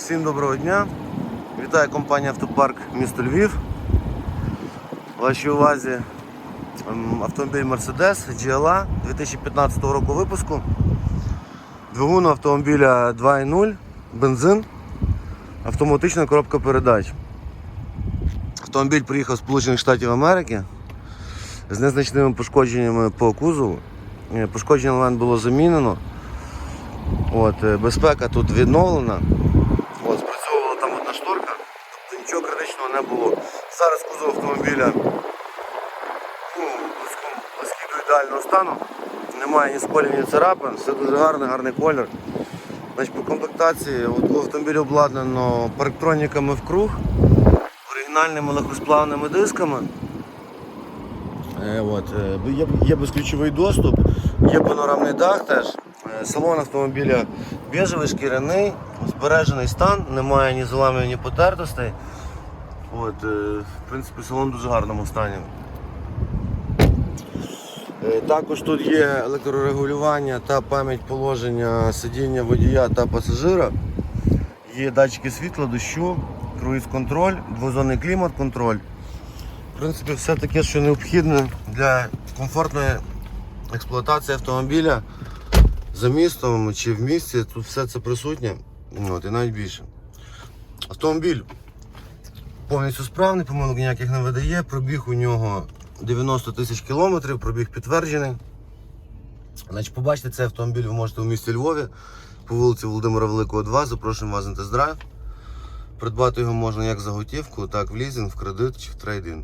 Всім доброго дня. Вітаю компанія Автопарк місто Львів. Вашій увазі ем, автомобіль Mercedes GLA 2015 року випуску. Двигун автомобіля 2.0, бензин, автоматична коробка передач. Автомобіль приїхав з Сполучених Штатів Америки з незначними пошкодженнями по кузову. Е, Пошкоджений елемент було замінено. От, е, безпека тут відновлена. Нічого критичного не було. Зараз кузов автомобіля ну, близький до ідеального стану. Немає ні сколів, ні царапин, все дуже гарний, гарний колір. Значить, по комплектації у автомобіля обладнано парктроніками в круг, оригінальними легкосплавними дисками. Е, От, е, є, є безключовий доступ, є панорамний дах теж. Е, Салон автомобіля біжевий, шкіряний, збережений стан, немає ні зламів, ні потертостей. От, е, в принципі, салон в дуже гарному стані. Е, Також тут є електрорегулювання та пам'ять положення сидіння водія та пасажира. Є датчики світла, дощу, круїз-контроль, двозонний клімат-контроль. В принципі, все таке, що необхідне для комфортної експлуатації автомобіля за містом чи в місті. Тут все це присутнє. От, і навіть більше. Автомобіль повністю справний, помилок ніяких не видає. Пробіг у нього 90 тисяч кілометрів, пробіг підтверджений. Значить, побачите цей автомобіль ви можете у місті Львові по вулиці Володимира Великого 2. Запрошуємо вас на тест-драйв. Придбати його можна як за готівку, так в лізинг, в кредит чи в трейдинг.